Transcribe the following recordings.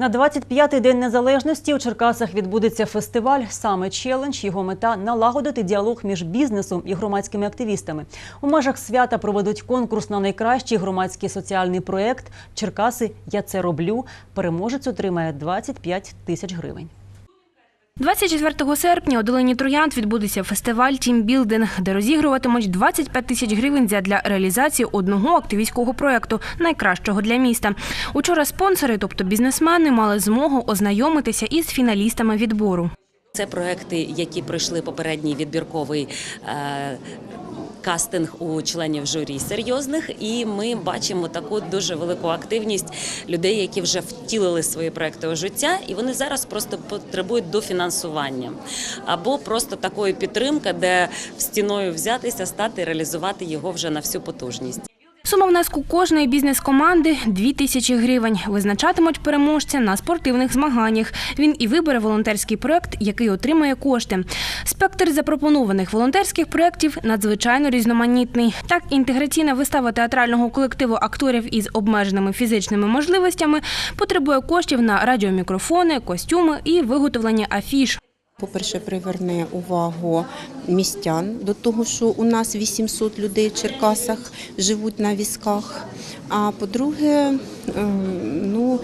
На 25-й день незалежності у Черкасах відбудеться фестиваль Саме челендж. Його мета налагодити діалог між бізнесом і громадськими активістами. У межах свята проведуть конкурс на найкращий громадський соціальний проєкт Черкаси Я це роблю. Переможець отримає 25 тисяч гривень. 24 серпня у долині Троянд відбудеться фестиваль «Тімбілдинг», де розігруватимуть 25 тисяч гривень для реалізації одного активістського проєкту, найкращого для міста. Учора спонсори, тобто бізнесмени, мали змогу ознайомитися із фіналістами відбору. Це проекти, які пройшли попередній відбірковий е, кастинг у членів журі серйозних, і ми бачимо таку дуже велику активність людей, які вже втілили свої проекти у життя, і вони зараз просто потребують дофінансування або просто такої підтримки, де стіною взятися, стати реалізувати його вже на всю потужність. Сума внеску кожної бізнес-команди – 2 тисячі гривень. Визначатимуть переможця на спортивних змаганнях. Він і вибере волонтерський проект, який отримає кошти. Спектр запропонованих волонтерських проєктів надзвичайно різноманітний. Так, інтеграційна вистава театрального колективу акторів із обмеженими фізичними можливостями потребує коштів на радіомікрофони, костюми і виготовлення афіш. По-перше, приверне увагу містян до того, що у нас 800 людей в Черкасах живуть на візках. А по-друге, ем, ну,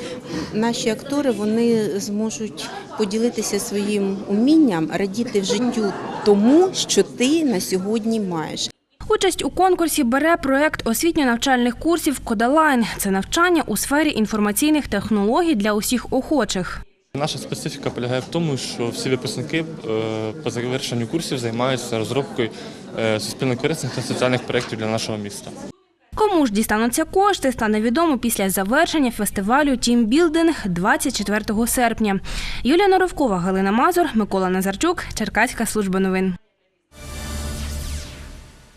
наші актори вони зможуть поділитися своїм умінням, радіти в життю тому, що ти на сьогодні маєш. Участь у конкурсі бере проект освітньо-навчальних курсів «Кодалайн». Це навчання у сфері інформаційних технологій для усіх охочих. Наша специфіка полягає в тому, що всі випускники е, по завершенню курсів займаються розробкою е, суспільно корисних та соціальних проєктів для нашого міста. Кому ж дістануться кошти, стане відомо після завершення фестивалю «Тімбілдинг» 24 серпня. Юлія Норовкова, Галина Мазур, Микола Назарчук, Черкаська служба новин.